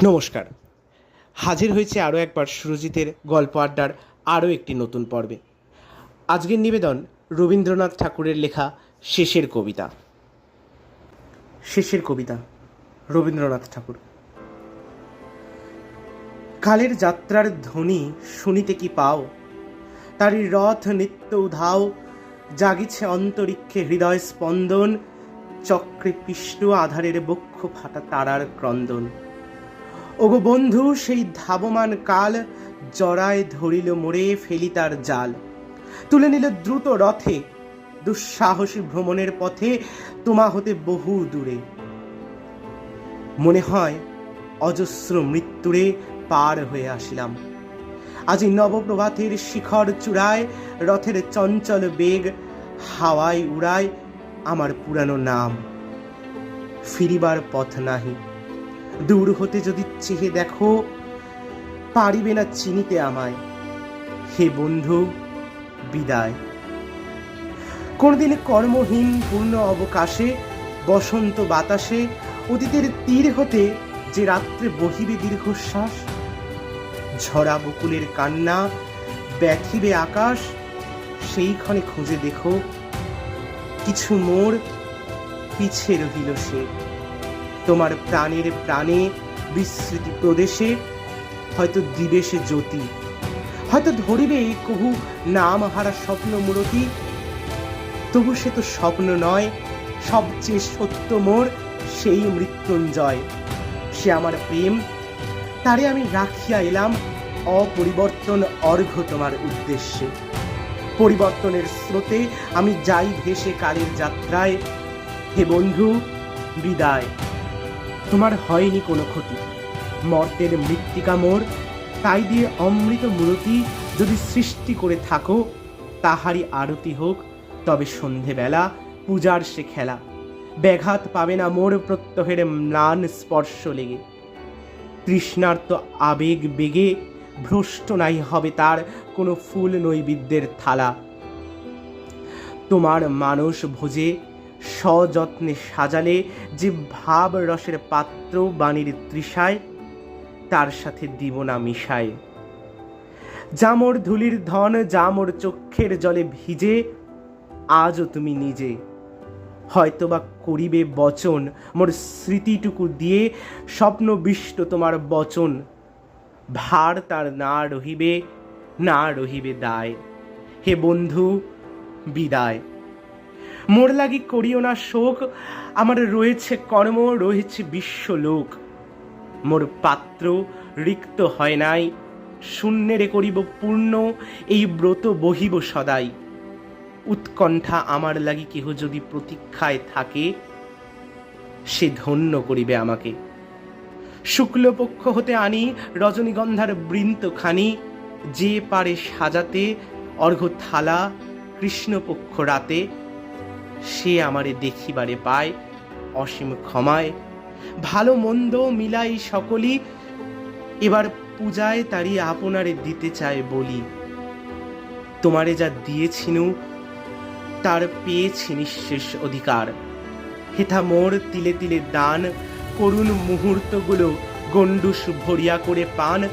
নমস্কার। হাজির হয়েছে আরও একবার সুরজিতের গল্প আড্ডার আরও একটি নতুন পর্বে। আজকের নিবেদন রবীন্দ্রনাথ ঠাকুরের লেখা শেষের কবিতা। শেষের কবিতা, রবীন্দ্রনাথ ঠাকুর। কালের যাত্রার ধ্বনি শুনিতে কি পাও? তারই রথ নিত্য উধাও, জাগিছে অন্তরিক্ষে হৃদয় স্পন্দন, চক্রে পিষ্ট আধারের বক্ষ ফাটা তারার ক্রন্দন। ওগো বন্ধু, সেই ধাবমান কাল জড়ায় ধরিল মোড়ে ফেলি তার জাল। তুলে নিল দ্রুত রথে, দুঃসাহসী ভ্রমণের পথে তোমা হতে বহু দূরে। মনে হয় অজস্র মৃত্যুরে পার হয়ে আসিলাম। আজি নবপ্রভাতের শিখর চূড়ায়, রথের চঞ্চল বেগ হাওয়ায় উড়ায় আমার পুরানো নাম। ফিরিবার পথ নাহি। দূর হতে যদি চেহে দেখো, পারিবে না চিনিতে আমায়। হে বন্ধু, বিদায়। কোনদিন কর্মহীন পূর্ণ অবকাশে, বসন্ত বাতাসে, অতীতের তীর হতে যে রাত্রে বহিবে দীর্ঘশ্বাস, ঝরা বকুলের কান্না, ব্যথিবে আকাশ, সেইখানে খুঁজে দেখো, কিছু মোর, পিছে রহিল সে। তোমার প্রাণের প্রাণে বিস্মৃতি প্রদেশে হয়তো দিবেশে জ্যোতি। হয়তো ধরিবে এই কহু নাম হারা স্বপ্ন মূরতি তবু সে তো স্বপ্ন নয়, সবচেয়ে সত্য মোর সেই মৃত্যুঞ্জয়। সে আমার প্রেম, তারে আমি রাখিয়া এলাম অপরিবর্তন অর্ঘ্য তোমার উদ্দেশ্যে। পরিবর্তনের স্রোতে আমি যাই ভেসে কালের যাত্রায়। হে বন্ধু, বিদায়। তোমার হয়নি কোনো ক্ষতি। মর্তের মৃত্তিকা মোর তাই দিয়ে অমৃত মূরতি যদি সৃষ্টি করে থাকো, তাহারই আরতি হোক, তবে সন্ধেবেলা পূজার সে খেলা। ব্যাঘাত পাবে না মোর প্রত্যহের ম্লান স্পর্শ লেগে। তৃষ্ণার্ত আবেগ বেগে ভ্রষ্ট নাই হবে তার কোনো ফুল নৈবিদ্যের থালা। তোমার মানুষ ভোজে সযত্নে সাজালে যে ভাব রসের পাত্র বাণীর তৃষায়, তার সাথে দিব না মিশায়। জামর ধুলির ধন জামর চক্ষের জলে ভিজে, আজও তুমি নিজে। হয়তোবা করিবে বচন, মোর স্মৃতিটুকু দিয়ে স্বপ্নবিষ্ট তোমার বচন। ভার তার না রহিবে না রহিবে দায়। হে বন্ধু, বিদায়। মোর লাগি করিও না শোক। আমার রয়েছে কর্ম, রয়েছে বিশ্বলোক। মোর পাত্র রিক্ত হয় নাই, শূন্যেরে করিব পূর্ণ, এই ব্রত বহিব সদাই। উৎকণ্ঠা আমার লাগি কেহ যদি প্রতীক্ষায় থাকে, সে ধন্য করিবে আমাকে। শুক্লপক্ষ হতে আনি, রজনীগন্ধার বৃন্তখানি যে পারে সাজাতে, অর্ঘ্য থালা, কৃষ্ণপক্ষ রাতে সে আমারে দেখিবারে পায়, অসীম ক্ষমায়। ভালো মন্দ মিলাই সকলই এবার পূজায় তারই আপনারে দিতে চায় বলি। তোমারে যা দিয়েছিনু, তার পেয়েছি নিঃশেষ অধিকার। হেথা মোর তিলে তিলে দান, করুণ মুহূর্তগুলো গণ্ডুস ভরিয়া করে পান।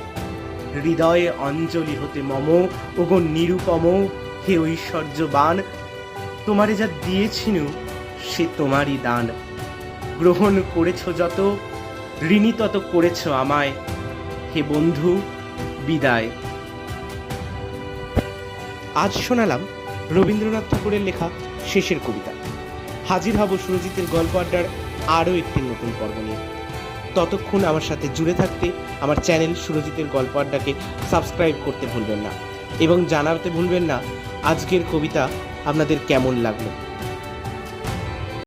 হৃদয়ে অঞ্জলি হতে মম, ওগো নিরুপম, হে ঐশ্বর্যবান তোমারে যা দিয়েছিনু, সে তোমারই দান। গ্রহণ করেছ যত, ঋণী তত করেছ আমায়। হে বন্ধু, বিদায়। আজ শোনালাম রবীন্দ্রনাথ ঠাকুরের লেখা শেষের কবিতা। হাজির হব সুরজিতের গল্প আড্ডার আরও একটি নতুন পর্ব নিয়ে। ততক্ষণ আমার সাথে জুড়ে থাকতে আমার চ্যানেল সুরজিতের গল্প আড্ডাকে সাবস্ক্রাইব করতে ভুলবেন না। এবং জানাতে ভুলবেন না, আজকের কবিতা আপনাদের কেমন লাগল?